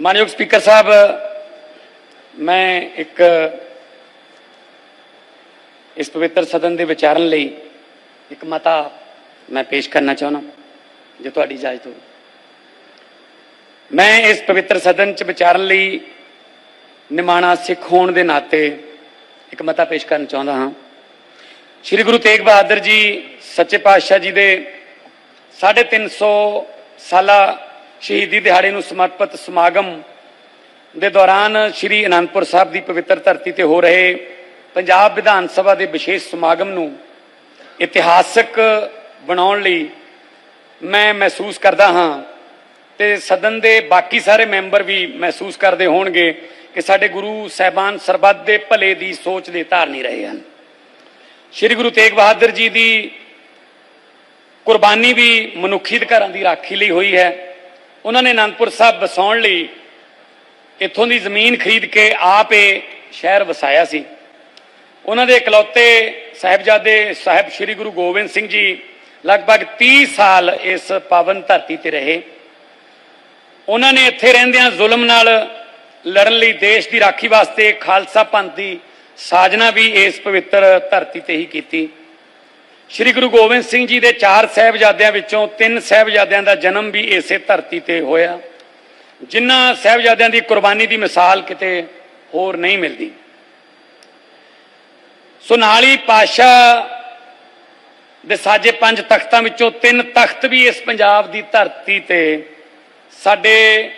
ਮਾਨਯੋਗ ਸਪੀਕਰ ਸਾਹਿਬ, ਮੈਂ ਇੱਕ ਇਸ ਪਵਿੱਤਰ ਸਦਨ ਦੇ ਵਿਚਾਰਨ ਲਈ ਇੱਕ ਮਤਾ ਮੈਂ ਪੇਸ਼ ਕਰਨਾ ਚਾਹੁੰਦਾ ਜੇ ਤੁਹਾਡੀ ਇਜਾਜ਼ਤ ਹੋਵੇ ਮੈਂ ਇਸ ਪਵਿੱਤਰ ਸਦਨ 'ਚ ਵਿਚਾਰਨ ਲਈ ਨਿਮਾਣਾ ਸਿੱਖ ਹੋਣ ਦੇ ਨਾਤੇ ਇੱਕ ਮਤਾ ਪੇਸ਼ ਕਰਨ ਚਾਹੁੰਦਾ ਹਾਂ। ਸ੍ਰੀ ਗੁਰੂ ਤੇਗ ਬਹਾਦਰ ਜੀ, ਸੱਚੇ ਪਾਤਸ਼ਾਹ ਜੀ ਦੇ 350 ਸਾਲਾ ਸ਼ਹੀਦੀ ਦਿਹਾੜੇ ਨੂੰ ਸਮਰਪਿਤ ਸਮਾਗਮ ਦੇ ਦੌਰਾਨ ਸ੍ਰੀ ਅਨੰਦਪੁਰ ਸਾਹਿਬ ਦੀ ਪਵਿੱਤਰ ਧਰਤੀ ਤੇ ਹੋ ਰਹੇ ਪੰਜਾਬ ਵਿਧਾਨ ਸਭਾ ਦੇ ਵਿਸ਼ੇਸ਼ ਸਮਾਗਮ ਨੂੰ ਇਤਿਹਾਸਕ ਬਣਾਉਣ ਲਈ ਮੈਂ ਮਹਿਸੂਸ ਕਰਦਾ ਹਾਂ ਤੇ ਸਦਨ ਦੇ ਬਾਕੀ ਸਾਰੇ ਮੈਂਬਰ ਵੀ ਮਹਿਸੂਸ ਕਰਦੇ ਹੋਣਗੇ ਕਿ ਸਾਡੇ ਗੁਰੂ ਸਾਹਿਬਾਨ ਸਰਬੱਤ ਦੇ ਭਲੇ ਦੀ ਸੋਚ ਦੇ ਧਾਰਨੀ ਰਹੇ ਹਨ। ਸ੍ਰੀ ਗੁਰੂ ਤੇਗ ਬਹਾਦਰ ਜੀ ਦੀ ਕੁਰਬਾਨੀ ਵੀ ਮਨੁੱਖੀ ਅਧਿਕਾਰਾਂ ਦੀ ਰਾਖੀ ਲਈ ਹੋਈ ਹੈ। ਉਹਨਾਂ ਨੇ ਅਨੰਦਪੁਰ ਸਾਹਿਬ ਵਸਾਉਣ ਲਈ ਇੱਥੋਂ ਦੀ ਜ਼ਮੀਨ ਖਰੀਦ ਕੇ ਆਪ ਇਹ ਸ਼ਹਿਰ ਵਸਾਇਆ ਸੀ। ਉਹਨਾਂ ਦੇ ਇਕਲੌਤੇ ਸਾਹਿਬਜ਼ਾਦੇ ਸਾਹਿਬ ਸ੍ਰੀ ਗੁਰੂ ਗੋਬਿੰਦ ਸਿੰਘ ਜੀ ਲਗਭਗ 30 ਸਾਲ ਇਸ ਪਾਵਨ ਧਰਤੀ ਤੇ ਰਹੇ। ਉਹਨਾਂ ਨੇ ਇੱਥੇ ਰਹਿੰਦਿਆਂ ਜ਼ੁਲਮ ਨਾਲ ਲੜਨ ਲਈ ਦੇਸ਼ ਦੀ ਰਾਖੀ ਵਾਸਤੇ ਖਾਲਸਾ ਪੰਥ ਦੀ ਸਾਜਨਾ ਵੀ ਇਸ ਪਵਿੱਤਰ ਧਰਤੀ ਤੇ ਹੀ ਕੀਤੀ। ਸ੍ਰੀ ਗੁਰੂ ਗੋਬਿੰਦ ਸਿੰਘ ਜੀ ਦੇ ਚਾਰ ਸਹਿਬਜ਼ਾਦਿਆਂ ਵਿੱਚੋਂ ਤਿੰਨ ਸਹਿਬਜ਼ਾਦਿਆਂ ਦਾ ਜਨਮ ਵੀ ਇਸੇ ਧਰਤੀ ਤੇ ਹੋਇਆ। ਜਿਨ੍ਹਾਂ ਸਹਿਬਜ਼ਾਦਿਆਂ ਦੀ ਕੁਰਬਾਨੀ ਦੀ ਮਿਸਾਲ ਕਿਤੇ ਹੋਰ ਨਹੀਂ ਮਿਲਦੀ। ਸੋ ਨਾਲ ਹੀ ਪਾਸ਼ਾ ਦੇ ਸਾਜੇ ਪੰਜ ਤਖਤਾਂ ਵਿੱਚੋਂ ਤਿੰਨ ਤਖਤ ਵੀ ਇਸ ਪੰਜਾਬ ਦੀ ਧਰਤੀ ਤੇ ਸਾਡੇ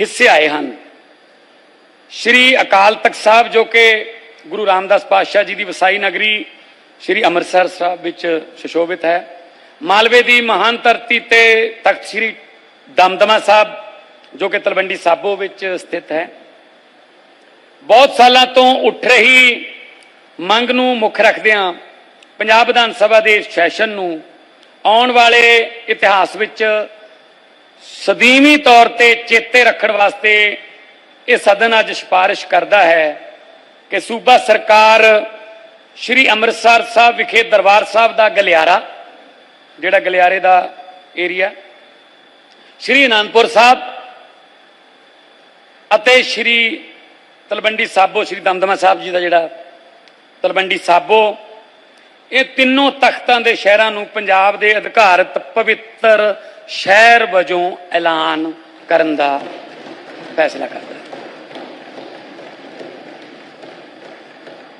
ਹਿੱਸੇ ਆਏ ਹਨ। ਸ਼੍ਰੀ ਅਕਾਲ ਤਖਤ ਸਾਹਿਬ ਜੋ ਕਿ ਗੁਰੂ ਰਾਮਦਾਸ ਪਾਤਸ਼ਾਹ ਜੀ ਦੀ ਵਸਾਈ ਨਗਰੀ ਸ਼੍ਰੀ ਅੰਮ੍ਰਿਤਸਰ ਸਾਹਿਬ ਵਿੱਚ ਸੁਸ਼ੋਭਿਤ ਹੈ। ਮਾਲਵੇ ਦੀ ਮਹਾਨ ਧਰਤੀ ਤੇ ਤਖਤ ਸ਼੍ਰੀ ਦਮਦਮਾ ਸਾਹਿਬ, ਜੋ ਕਿ ਤਲਵੰਡੀ ਸਾਬੋ ਵਿੱਚ ਸਥਿਤ ਹੈ। ਬਹੁਤ ਸਾਲਾਂ ਤੋਂ ਉੱਠ ਰਹੀ ਮੰਗ ਨੂੰ ਮੁੱਖ ਰੱਖਦਿਆਂ ਪੰਜਾਬ ਵਿਧਾਨ ਸਭਾ ਦੇ ਸੈਸ਼ਨ ਨੂੰ ਆਉਣ ਵਾਲੇ ਇਤਿਹਾਸ ਵਿੱਚ ਸਦੀਵੀ ਤੌਰ ਤੇ ਚੇਤੇ ਰੱਖਣ ਵਾਸਤੇ ਇਹ ਸਦਨ ਅੱਜ ਸਿਫਾਰਿਸ਼ ਕਰਦਾ ਹੈ ਕਿ ਸੂਬਾ ਸਰਕਾਰ ਸ਼੍ਰੀ ਅੰਮ੍ਰਿਤਸਰ ਸਾਹਿਬ ਵਿਖੇ ਦਰਬਾਰ ਸਾਹਿਬ ਦਾ ਗਲਿਆਰਾ, ਜਿਹੜਾ ਗਲਿਆਰੇ ਦਾ ਏਰੀਆ ਸ਼੍ਰੀ ਅਨੰਦਪੁਰ ਸਾਹਿਬ ਅਤੇ ਸ਼੍ਰੀ ਤਲਵੰਡੀ ਸਾਬੋ, ਸ਼੍ਰੀ ਦਮਦਮਾ ਸਾਹਿਬ ਜੀ ਦਾ ਜਿਹੜਾ ਤਲਵੰਡੀ ਸਾਬੋ, ਇਹ ਤਿੰਨੋਂ ਤਖਤਾਂ ਦੇ ਸ਼ਹਿਰਾਂ ਨੂੰ ਪੰਜਾਬ ਦੇ ਅਧਿਕਾਰਤ ਪਵਿੱਤਰ ਸ਼ਹਿਰ ਵਜੋਂ ਐਲਾਨ ਕਰਨ ਦਾ ਫੈਸਲਾ ਕਰਦਾ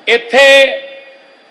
ਇੱਥੇ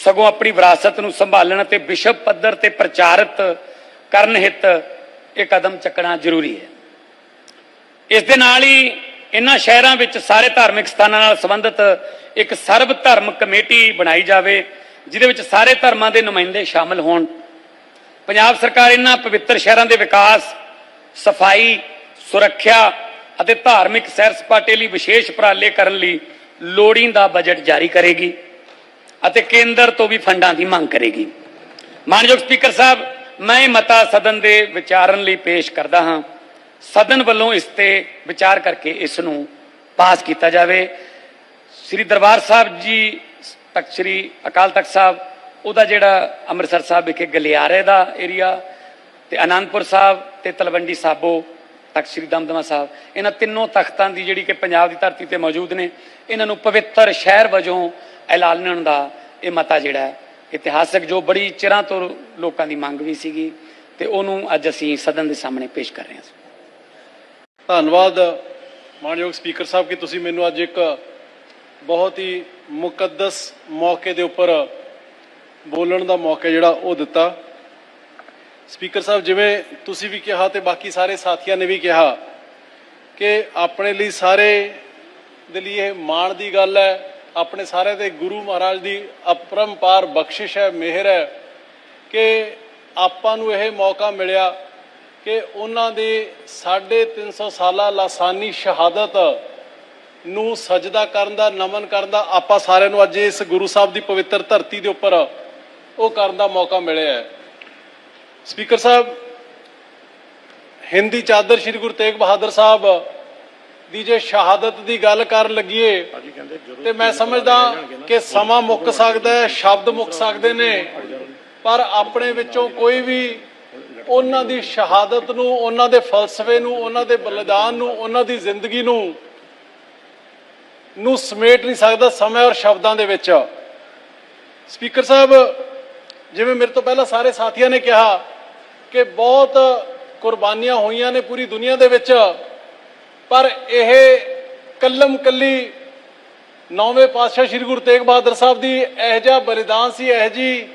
ਸਗੋਂ ਆਪਣੀ ਵਿਰਾਸਤ ਨੂੰ ਸੰਭਾਲਣ ਅਤੇ ਵਿਸ਼ਵ ਪੱਧਰ ਤੇ ਪ੍ਰਚਾਰਿਤ ਕਰਨ ਹਿੱਤ ਇਹ ਕਦਮ ਚੱਕਣਾ ਜ਼ਰੂਰੀ ਹੈ। ਇਸ ਦੇ ਨਾਲ ਹੀ ਇਹਨਾਂ ਸ਼ਹਿਰਾਂ ਵਿੱਚ ਸਾਰੇ ਧਾਰਮਿਕ ਸਥਾਨਾਂ ਨਾਲ ਸੰਬੰਧਿਤ ਇੱਕ ਸਰਬ ਧਰਮ ਕਮੇਟੀ ਬਣਾਈ ਜਾਵੇ, ਜਿਹਦੇ ਵਿੱਚ ਸਾਰੇ ਧਰਮਾਂ ਦੇ ਨੁਮਾਇੰਦੇ ਸ਼ਾਮਲ ਹੋਣ। ਪੰਜਾਬ ਸਰਕਾਰ ਇਹਨਾਂ ਪਵਿੱਤਰ ਸ਼ਹਿਰਾਂ ਦੇ ਵਿਕਾਸ, ਸਫ਼ਾਈ, ਸੁਰੱਖਿਆ ਅਤੇ ਧਾਰਮਿਕ ਸੈਰ ਸਪਾਟੇ ਲਈ ਵਿਸ਼ੇਸ਼ ਉਪਰਾਲੇ ਕਰਨ ਲਈ ਲੋੜੀਂਦਾ ਬਜਟ ਜਾਰੀ ਕਰੇਗੀ। ਅਤੇ ਕੇਂਦਰ ਤੋਂ ਵੀ ਫੰਡਾਂ ਦੀ ਮੰਗ ਕਰੇਗੀ। ਮਾਨਯੋਗ ਸਪੀਕਰ ਸਾਹਿਬ, ਮੈਂ ਮਤਾ ਸਦਨ ਦੇ ਵਿਚਾਰਨ ਲਈ ਪੇਸ਼ ਕਰਦਾ ਹਾਂ। ਸਦਨ ਵੱਲੋਂ ਇਸ ਤੇ ਵਿਚਾਰ ਕਰਕੇ ਇਸ ਨੂੰ ਪਾਸ ਕੀਤਾ ਜਾਵੇ। ਸ੍ਰੀ ਦਰਬਾਰ ਸਾਹਿਬ ਜੀ, ਤਖਤ ਸ੍ਰੀ ਅਕਾਲ ਤਖਤ ਸਾਹਿਬ, ਉਹਦਾ ਜਿਹੜਾ ਅੰਮ੍ਰਿਤਸਰ ਸਾਹਿਬ ਵਿਖੇ ਗਲਿਆਰੇ ਦਾ ਏਰੀਆ ਤੇ ਆਨੰਦਪੁਰ ਸਾਹਿਬ ਤੇ ਤਲਵੰਡੀ ਸਾਬੋ, ਤਖਤ ਸ੍ਰੀ ਦਮਦਮਾ ਸਾਹਿਬ, ਇਹਨਾਂ ਤਿੰਨੋਂ ਤਖਤਾਂ ਦੀ ਜਿਹੜੀ ਕਿ ਪੰਜਾਬ ਦੀ ਧਰਤੀ ਤੇ ਮੌਜੂਦ ਨੇ, ਇਹਨਾਂ ਨੂੰ ਪਵਿੱਤਰ ਸ਼ਹਿਰ ਵਜੋਂ ਐਲਾਨਣ ਦਾ ਇਹ ਮਤਾ ਜਿਹੜਾ ਇਤਿਹਾਸਕ ਜੋ ਬੜੀ ਚਿਰਾਂ ਤੋਂ ਲੋਕਾਂ ਦੀ ਮੰਗ ਵੀ ਸੀਗੀ ਤੇ ਉਹਨੂੰ ਅੱਜ ਅਸੀਂ ਸਦਨ ਦੇ ਸਾਹਮਣੇ ਪੇਸ਼ ਕਰ ਰਹੇ ਹਾਂ। ਧੰਨਵਾਦ ਮਾਨਯੋਗ ਸਪੀਕਰ ਸਾਹਿਬ ਕਿ ਤੁਸੀਂ ਮੈਨੂੰ ਅੱਜ ਇੱਕ ਬਹੁਤ ਹੀ ਮੁਕੱਦਸ ਮੌਕੇ ਦੇ ਉੱਪਰ ਬੋਲਣ ਦਾ ਮੌਕਾ ਜਿਹੜਾ ਉਹ ਦਿੱਤਾ। ਸਪੀਕਰ ਸਾਹਿਬ, ਜਿਵੇਂ ਤੁਸੀਂ ਵੀ ਕਿਹਾ ਤੇ ਬਾਕੀ ਸਾਰੇ ਸਾਥੀਆਂ ਨੇ ਵੀ ਕਿਹਾ ਕਿ ਆਪਣੇ ਲਈ ਸਾਰੇ ਦੇ ਲਈ ਇਹ ਮਾਣ ਦੀ ਗੱਲ ਹੈ ਆਪਣੇ ਸਾਰੇ ਦੇ ਗੁਰੂ ਮਹਾਰਾਜ ਦੀ ਅਪਰੰਪਾਰ ਬਖਸ਼ਿਸ਼ ਹੈ, ਮਿਹਰ ਹੈ ਕਿ ਆਪਾਂ ਨੂੰ ਇਹ ਮੌਕਾ ਮਿਲਿਆ ਕਿ ਉਹਨਾਂ ਦੀ 350 ਸਾਲਾ ਲਾਸਾਨੀ ਸ਼ਹਾਦਤ ਨੂੰ ਸਜਦਾ ਕਰਨ ਦਾ, ਨਮਨ ਕਰਨ ਦਾ ਆਪਾਂ ਸਾਰਿਆਂ ਨੂੰ ਅੱਜ ਇਸ ਗੁਰੂ ਸਾਹਿਬ ਦੀ ਪਵਿੱਤਰ ਧਰਤੀ ਦੇ ਉੱਪਰ ਉਹ ਕਰਨ ਦਾ ਮੌਕਾ ਮਿਲਿਆ ਹੈ। ਸਪੀਕਰ ਸਾਹਿਬ, ਹਿੰਦੀ ਚਾਦਰ ਸ੍ਰੀ ਗੁਰੂ ਤੇਗ ਬਹਾਦਰ ਸਾਹਿਬ ਦੀ ਜੇ ਸ਼ਹਾਦਤ ਦੀ ਗੱਲ ਕਰਨ ਲੱਗੀਏ ਤੇ ਮੈਂ ਸਮਝਦਾ ਕਿ ਸਮਾਂ ਮੁੱਕ ਸਕਦਾ ਹੈ ਸ਼ਬਦ ਮੁੱਕ ਸਕਦੇ ਨੇ ਪਰ ਆਪਣੇ ਵਿੱਚੋਂ ਕੋਈ ਵੀ ਉਹਨਾਂ ਦੀ ਸ਼ਹਾਦਤ ਨੂੰ ਉਹਨਾਂ ਦੇ ਫਲਸਫੇ ਨੂੰ ਉਹਨਾਂ ਦੇ ਬਲੀਦਾਨ ਨੂੰ ਉਹਨਾਂ ਦੀ ਜ਼ਿੰਦਗੀ ਨੂੰ ਨੂੰ ਸਮੇਟ ਨਹੀਂ ਸਕਦਾ ਸਮੇਂ ਔਰ ਸ਼ਬਦਾਂ ਦੇ ਵਿੱਚ। ਸਪੀਕਰ ਸਾਹਿਬ ਜਿਵੇਂ ਮੇਰੇ ਤੋਂ ਪਹਿਲਾਂ ਸਾਰੇ ਸਾਥੀਆਂ ਨੇ ਕਿਹਾ ਕਿ ਬਹੁਤ ਕੁਰਬਾਨੀਆਂ ਹੋਈਆਂ ਨੇ ਪੂਰੀ ਦੁਨੀਆ ਦੇ ਵਿੱਚ ਪਰ ਇਹ ਕੱਲਮ ਕੱਲੀ ਨੌਵੇਂ ਪਾਤਸ਼ਾਹ ਸ੍ਰੀ ਗੁਰੂ ਤੇਗ ਬਹਾਦਰ ਸਾਹਿਬ ਦੀ ਇਹ ਜਿਹਾ ਬਲੀਦਾਨ ਸੀ, ਇਹ ਜੀ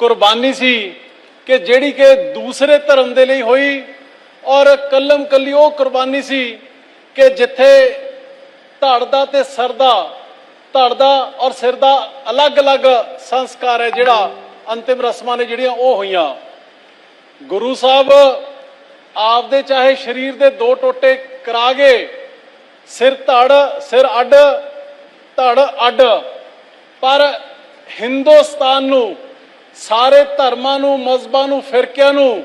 ਕੁਰਬਾਨੀ ਸੀ ਕਿ ਜਿਹੜੀ ਕਿ ਦੂਸਰੇ ਧਰਮ ਦੇ ਲਈ ਹੋਈ ਔਰ ਕੱਲਮ ਕੱਲੀ ਉਹ ਕੁਰਬਾਨੀ ਸੀ ਕਿ ਜਿੱਥੇ ਧੜਦਾ ਤੇ ਸਿਰ ਦਾ, ਧੜ ਔਰ ਸਿਰ ਦਾ ਅਲੱਗ-ਅਲੱਗ ਸੰਸਕਾਰ ਹੈ ਜਿਹੜਾ ਅੰਤਿਮ ਰਸਮਾਂ ਨੇ ਜਿਹੜੀਆਂ ਉਹ ਹੋਈਆਂ। ਗੁਰੂ ਸਾਹਿਬ ਆਪਦੇ ਚਾਹੇ ਸਰੀਰ ਦੇ ਦੋ ਟੋਟੇ ਕਰਾ ਗਏ ਸਿਰ ਧੜ, ਸਿਰ ਅੱਡ, ਧੜ ਅੱਡ। ਪਰ ਹਿੰਦੁਸਤਾਨ ਨੂੰ, ਸਾਰੇ ਧਰਮਾਂ ਨੂੰ, ਮਜ਼ਬਾਂ ਨੂੰ, ਫਿਰਕਿਆਂ ਨੂੰ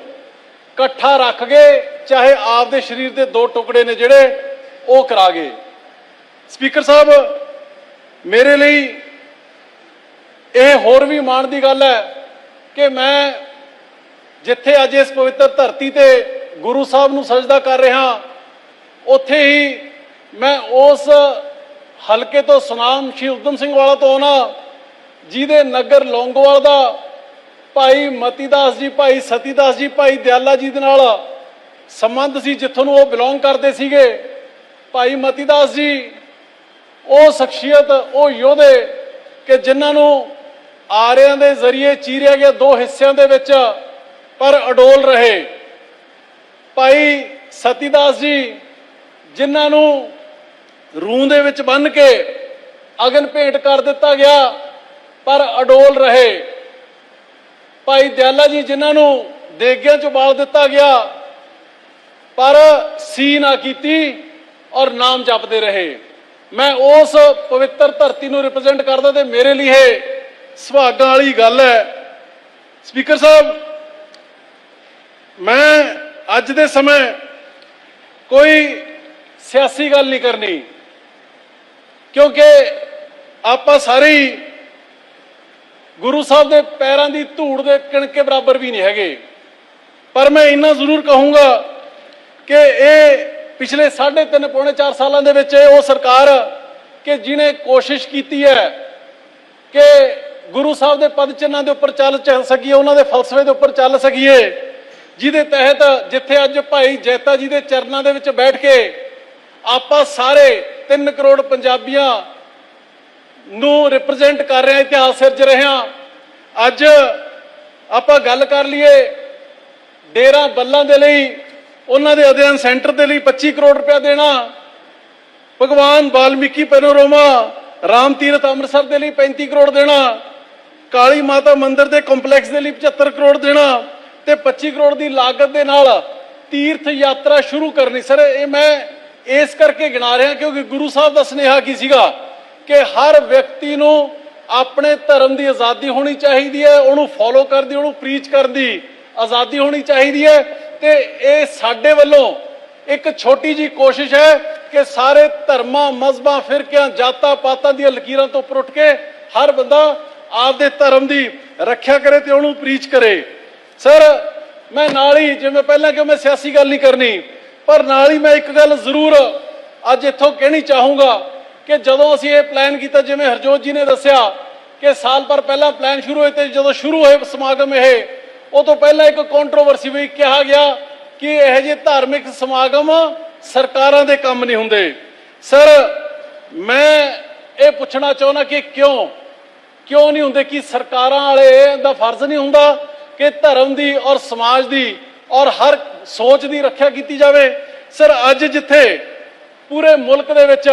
ਇਕੱਠਾ ਰੱਖ ਗਏ ਚਾਹੇ ਆਪ ਦੇ ਸਰੀਰ ਦੇ ਦੋ ਟੁਕੜੇ ਨੇ ਜਿਹੜੇ, ਉਹ ਕਰਾ ਗਏ ਸਪੀਕਰ ਸਾਹਿਬ, ਮੇਰੇ ਲਈ ਇਹ ਹੋਰ ਵੀ ਮਾਣ ਦੀ ਗੱਲ ਹੈ ਕਿ ਮੈਂ ਜਿੱਥੇ ਅੱਜ ਇਸ ਪਵਿੱਤਰ ਧਰਤੀ ਤੇ ਗੁਰੂ ਸਾਹਿਬ ਨੂੰ ਸਜਦਾ ਕਰ ਰਿਹਾ ਉੱਥੇ ਹੀ ਮੈਂ ਉਸ ਹਲਕੇ ਤੋਂ ਸੁਨਾਮ ਸ਼੍ਰੀ ਉਦਮ ਸਿੰਘ ਵਾਲਾ ਤੋਂ ਆਉਣਾ, ਜਿਹਦੇ ਨਗਰ ਲੌਂਗੋਵਾਲ ਦਾ ਭਾਈ ਮਤੀਦਾਸ ਜੀ, ਭਾਈ ਸਤੀਦਾਸ ਜੀ, ਭਾਈ ਦਿਆਲਾ ਜੀ ਦੇ ਨਾਲ ਸੰਬੰਧ ਸੀ, ਜਿੱਥੋਂ ਨੂੰ ਉਹ ਬਿਲੋਂਗ ਕਰਦੇ ਸੀਗੇ। ਭਾਈ ਮਤੀਦਾਸ ਜੀ, ਉਹ ਸ਼ਖਸੀਅਤ, ਉਹ ਯੋਧੇ ਕਿ ਜਿਨ੍ਹਾਂ ਨੂੰ ਆਰਿਆਂ ਦੇ ਜ਼ਰੀਏ ਚੀਰਿਆ ਗਿਆ ਦੋ ਹਿੱਸਿਆਂ ਦੇ ਵਿੱਚ, ਪਰ ਅਡੋਲ ਰਹੇ। ਭਾਈ ਸਤੀਦਾਸ ਜੀ ਜਿਨ੍ਹਾਂ ਨੂੰ ਰੂਹ ਦੇ ਵਿੱਚ ਬੰਨ ਕੇ ਅਗਨ ਭੇਟ ਕਰ ਦਿੱਤਾ ਗਿਆ, ਪਰ ਅਡੋਲ ਰਹੇ। ਭਾਈ ਦਿਆਲਾ ਜੀ ਜਿਨ੍ਹਾਂ ਨੂੰ ਦੇਗਿਆਂ ਚ ਬਾਲ ਦਿੱਤਾ ਗਿਆ, ਪਰ ਸੀ ਨਾ ਕੀਤੀ ਔਰ ਨਾਮ ਜਪਦੇ ਰਹੇ। ਮੈਂ ਉਸ ਪਵਿੱਤਰ ਧਰਤੀ ਨੂੰ ਰਿਪਰੈਜ਼ੈਂਟ ਕਰਦਾ ਤੇ ਮੇਰੇ ਲਈ ਇਹ ਸੁਭਾਗਾਂ ਵਾਲੀ ਗੱਲ ਹੈ। ਸਪੀਕਰ ਸਾਹਿਬ, ਮੈਂ ਅੱਜ ਦੇ ਸਮੇਂ ਕੋਈ ਸਿਆਸੀ ਗੱਲ ਨਹੀਂ ਕਰਨੀ। ਕਿਉਂਕਿ ਆਪਾਂ ਸਾਰੇ ਹੀ ਗੁਰੂ ਸਾਹਿਬ ਦੇ ਪੈਰਾਂ ਦੀ ਧੂੜ ਦੇ ਕਿਣਕੇ ਬਰਾਬਰ ਵੀ ਨਹੀਂ ਹੈਗੇ। ਪਰ ਮੈਂ ਇੰਨਾ ਜ਼ਰੂਰ ਕਹੂੰਗਾ ਕਿ ਇਹ ਪਿਛਲੇ 3.5 ਪੌਣੇ 4 ਸਾਲਾਂ ਦੇ ਵਿੱਚ ਇਹ ਉਹ ਸਰਕਾਰ ਕਿ ਜਿਨੇ ਕੋਸ਼ਿਸ਼ ਕੀਤੀ ਹੈ ਕਿ ਗੁਰੂ ਸਾਹਿਬ ਦੇ ਪਦ ਚਿੰਨਾਂ ਦੇ ਉੱਪਰ ਚੱਲ ਚ ਸਕੀਏ, ਉਹਨਾਂ ਦੇ ਫਲਸਫੇ ਦੇ ਉੱਪਰ ਚੱਲ ਸਕੀਏ, ਜਿਹਦੇ ਤਹਿਤ ਜਿੱਥੇ ਅੱਜ ਭਾਈ ਜੈਤਾ ਜੀ ਦੇ ਚਰਨਾਂ ਦੇ ਵਿੱਚ ਬੈਠ ਕੇ ਆਪਾਂ ਸਾਰੇ 3 ਕਰੋੜ ਪੰਜਾਬੀਆਂ ਨੂੰ ਰਿਪਰੈਜ਼ੈਂਟ ਕਰ ਰਹੇ ਹਾਂ, ਇਤਿਹਾਸ ਸਿਰਜ ਰਹੇ ਹਾਂ। ਅੱਜ ਆਪਾਂ ਗੱਲ ਕਰ ਲਈਏ ਡੇਰਾ ਬੱਲਾਂ ਦੇ ਲਈ, ਉਹਨਾਂ ਦੇ ਅਧਿਐਨ ਸੈਂਟਰ ਦੇ ਲਈ 25 ਕਰੋੜ ਰੁਪਇਆ ਦੇਣਾ, ਭਗਵਾਨ ਵਾਲਮੀਕੀ ਪੈਨੋਰੋਮਾ, ਰਾਮ ਤੀਰਥ ਅੰਮ੍ਰਿਤਸਰ ਦੇ ਲਈ 35 ਕਰੋੜ ਦੇਣਾ, ਕਾਲੀ ਮਾਤਾ ਮੰਦਿਰ ਦੇ ਕੰਪਲੈਕਸ ਦੇ ਲਈ 75 ਕਰੋੜ ਦੇਣਾ ਤੇ 25 ਕਰੋੜ ਦੀ ਲਾਗਤ ਦੇ ਨਾਲ ਤੀਰਥ ਯਾਤਰਾ ਸ਼ੁਰੂ ਕਰਨੀ। ਸਰ, ਇਹ ਮੈਂ ਇਸ ਕਰਕੇ ਗਿਣਾ ਰਿਹਾ ਕਿਉਂਕਿ ਗੁਰੂ ਸਾਹਿਬ ਦਾ ਸੁਨੇਹਾ ਕੀ ਸੀਗਾ ਕਿ ਹਰ ਵਿਅਕਤੀ ਨੂੰ ਆਪਣੇ ਧਰਮ ਦੀ ਆਜ਼ਾਦੀ ਹੋਣੀ ਚਾਹੀਦੀ ਹੈ, ਉਹਨੂੰ ਫੋਲੋ ਕਰਨ ਦੀ, ਉਹਨੂੰ ਪ੍ਰੀਚ ਕਰਨ ਦੀ ਆਜ਼ਾਦੀ ਹੋਣੀ ਚਾਹੀਦੀ ਹੈ ਤੇ ਇਹ ਸਾਡੇ ਵੱਲੋਂ ਇੱਕ ਛੋਟੀ ਜੀ ਕੋਸ਼ਿਸ਼ ਹੈ ਕਿ ਸਾਰੇ ਧਰਮਾਂ ਮਜ਼ਬਾਂ ਫਿਰਕਿਆਂ, ਜਾਤਾਂ, ਪਾਤਾਂ ਦੀਆਂ ਲਕੀਰਾਂ ਤੋਂ ਉੱਪਰ ਉੱਠ ਕੇ ਹਰ ਬੰਦਾ ਆਪਦੇ ਧਰਮ ਦੀ ਰੱਖਿਆ ਕਰੇ ਤੇ ਉਹਨੂੰ ਪ੍ਰੀਚ ਕਰੇ। ਸਰ ਮੈਂ ਨਾਲ ਹੀ, ਜਿਵੇਂ ਪਹਿਲਾਂ ਕਿ ਮੈਂ ਸਿਆਸੀ ਗੱਲ ਨਹੀਂ ਕਰਨੀ ਪਰ ਨਾਲ ਹੀ ਮੈਂ ਇੱਕ ਗੱਲ ਜ਼ਰੂਰ ਅੱਜ ਇੱਥੋਂ ਕਹਿਣੀ ਚਾਹੂੰਗਾ ਕਿ ਜਦੋਂ ਅਸੀਂ ਇਹ ਪਲਾਨ ਕੀਤਾ, ਜਿਵੇਂ ਹਰਜੋਤ ਜੀ ਨੇ ਦੱਸਿਆ ਕਿ ਸਾਲ ਭਰ ਪਹਿਲਾਂ ਪਲਾਨ ਸ਼ੁਰੂ ਹੋਏ ਤੇ ਜਦੋਂ ਸ਼ੁਰੂ ਹੋਏ ਸਮਾਗਮ ਇਹ, ਉਹ ਤੋਂ ਪਹਿਲਾਂ ਇੱਕ ਕੰਟਰੋਵਰਸੀ ਵੀ ਕਿਹਾ ਗਿਆ ਕਿ ਇਹ ਜਿਹੇ ਧਾਰਮਿਕ ਸਮਾਗਮ ਸਰਕਾਰਾਂ ਦੇ ਕੰਮ ਨਹੀਂ ਹੁੰਦੇ। ਸਰ ਮੈਂ ਇਹ ਪੁੱਛਣਾ ਚਾਹੁੰਦਾ ਕਿ ਕਿਉਂ? ਕਿਉਂ ਨਹੀਂ ਹੁੰਦੇ ਕਿ ਸਰਕਾਰਾਂ ਵਾਲੇ ਦਾ ਫਰਜ਼ ਨਹੀਂ ਹੁੰਦਾ ਕਿ ਧਰਮ ਦੀ ਔਰ ਸਮਾਜ ਦੀ ਔਰ ਹਰ ਸੋਚ ਦੀ ਰੱਖਿਆ ਕੀਤੀ ਜਾਵੇ। ਸਰ, ਅੱਜ ਜਿੱਥੇ ਪੂਰੇ ਮੁਲਕ ਦੇ ਵਿੱਚ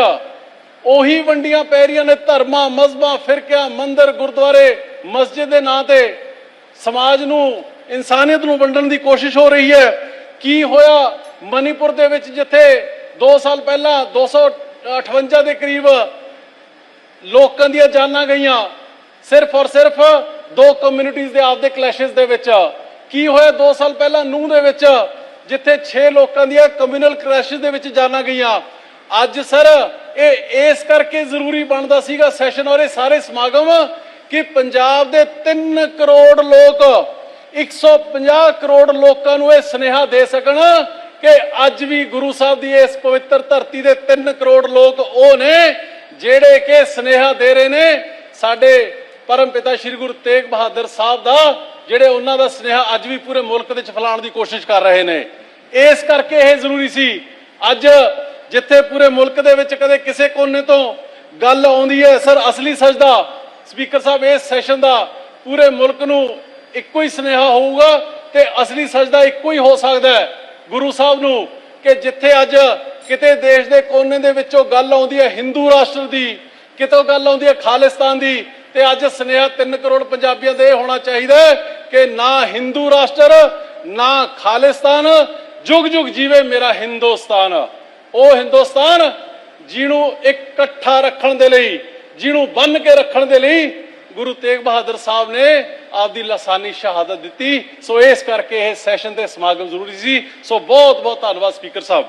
ਉਹੀ ਵੰਡੀਆਂ ਪੈ ਰਹੀਆਂ ਨੇ, ਧਰਮਾਂ ਮਜ਼ਬਾਂ ਫਿਰਕਿਆਂ, ਮੰਦਰ, ਗੁਰਦੁਆਰੇ, ਮਸਜਿਦ ਦੇ ਨਾਂ ਤੇ, ਸਮਾਜ ਨੂੰ, ਇਨਸਾਨੀਅਤ ਨੂੰ ਵੰਡਣ ਦੀ ਕੋਸ਼ਿਸ਼ ਹੋ ਰਹੀ ਹੈ। ਕੀ ਹੋਇਆ ਮਨੀਪੁਰ ਦੇ ਵਿੱਚ ਜਿੱਥੇ 2 ਸਾਲ ਪਹਿਲਾਂ 258 ਦੇ ਕਰੀਬ ਲੋਕਾਂ ਦੀਆਂ ਜਾਨਾਂ ਗਈਆਂ, ਸਿਰਫ ਔਰ ਸਿਰਫ ਦੋ ਕਮਿਊਨਿਟੀਆਂ ਦੇ ਆਪਦੇ ਕਲੈਸ਼ਸ ਦੇ ਵਿੱਚ ਕੀ ਹੋਇਆ 2 ਸਾਲ ਪਹਿਲਾਂ ਨੂੰ ਦੇ ਵਿੱਚ, ਜਿੱਥੇ 6 ਲੋਕਾਂ ਦੀਆਂ ਕਮਿਊਨਲ ਕਲੈਸ਼ਸ ਦੇ ਵਿੱਚ ਜਾਨਾਂ ਗਈਆਂ। ਅੱਜ ਸਰ, ਇਹ ਇਸ ਕਰਕੇ ਜ਼ਰੂਰੀ ਬਣਦਾ ਸੀਗਾ ਸੈਸ਼ਨ ਔਰ ਇਹ ਸਾਰੇ ਸਮਾਗਮ ਕਿ ਪੰਜਾਬ ਦੇ 3 ਕਰੋੜ ਲੋਕ 150 ਕਰੋੜ ਲੋਕਾਂ ਨੂੰ ਇਹ ਸੁਨੇਹਾ ਦੇ ਸਕਣ ਕਿ ਅੱਜ ਵੀ ਗੁਰੂ ਸਾਹਿਬ ਦੀ ਇਸ ਪਵਿੱਤਰ ਧਰਤੀ ਦੇ 3 ਕਰੋੜ ਲੋਕ ਉਹ ਨੇ ਜਿਹੜੇ ਕਿ ਸੁਨੇਹਾ ਦੇ ਰਹੇ ਨੇ। ਸਾਡੇ ਪਰਮ ਪਿਤਾ ਸ੍ਰੀ ਗੁਰੂ ਤੇਗ ਬਹਾਦਰ ਸਾਹਿਬ ਦਾ ਜਿਹੜੇ ਉਹਨਾਂ ਦਾ ਸੁਨੇਹਾ ਅੱਜ ਵੀ ਪੂਰੇ ਮੁਲਕ ਦੇ ਵਿੱਚ ਫੈਲਾਉਣ ਦੀ ਕੋਸ਼ਿਸ਼ ਕਰ ਰਹੇ ਨੇ। ਇਸ ਕਰਕੇ ਇਹ ਜ਼ਰੂਰੀ ਸੀ, ਅੱਜ ਜਿੱਥੇ ਪੂਰੇ ਮੁਲਕ ਦੇ ਵਿੱਚ ਕਦੇ ਕਿਸੇ ਕੋਨੇ ਤੋਂ ਗੱਲ ਆਉਂਦੀ ਹੈ, ਸਰ ਅਸਲੀ ਸਜਦਾ, ਸਪੀਕਰ ਸਾਹਿਬ, ਇਸ ਸੈਸ਼ਨ ਦਾ ਪੂਰੇ ਮੁਲਕ ਨੂੰ ਇੱਕੋ ਹੀ ਸੁਨੇਹਾ ਹੋਊਗਾ ਤੇ ਅਸਲੀ ਸਜਦਾ ਇੱਕੋ ਹੀ ਹੋ ਸਕਦਾ ਹੈ। ਗੁਰੂ ਸਾਹਿਬ ਨੂੰ ਕਿ ਜਿੱਥੇ ਅੱਜ ਕਿਤੇ ਦੇਸ਼ ਦੇ ਕੋਨੇ ਦੇ ਵਿੱਚੋਂ ਗੱਲ ਆਉਂਦੀ ਹੈ, ਹਿੰਦੂ ਰਾਸ਼ਟਰ ਦੀ, ਕਿਤੋਂ ਗੱਲ ਆਉਂਦੀ ਹੈ, ਖਾਲਿਸਤਾਨ ਦੀ ਤੇ ਅੱਜ ਸੁਨੇਹਾ 3 ਕਰੋੜ ਪੰਜਾਬੀਆਂ ਦੇ ਹੋਣਾ ਚਾਹੀਦਾ ਕਿ ਨਾ ਹਿੰਦੂ ਰਾਸ਼ਟਰ, ਨਾ ਖਾਲਿਸਤਾਨ, ਜੁਗ ਜੁਗ ਜੀਵੇ ਮੇਰਾ ਹਿੰਦੁਸਤਾਨ ਉਹ ਹਿੰਦੁਸਤਾਨ ਜਿਹਨੂੰ ਇਕੱਠਾ ਰੱਖਣ ਦੇ ਲਈ, ਜਿਹਨੂੰ ਬੰਨ ਕੇ ਰੱਖਣ ਦੇ ਲਈ ਗੁਰੂ ਤੇਗ ਬਹਾਦਰ ਸਾਹਿਬ ਨੇ ਆਪਦੀ ਲਸਾਨੀ ਸ਼ਹਾਦਤ ਦਿੱਤੀ। ਸੋ ਇਸ ਕਰਕੇ ਇਹ ਸੈਸ਼ਨ ਤੇ ਸਮਾਗਮ ਜ਼ਰੂਰੀ ਸੀ। ਸੋ ਬਹੁਤ ਬਹੁਤ ਧੰਨਵਾਦ ਸਪੀਕਰ ਸਾਹਿਬ।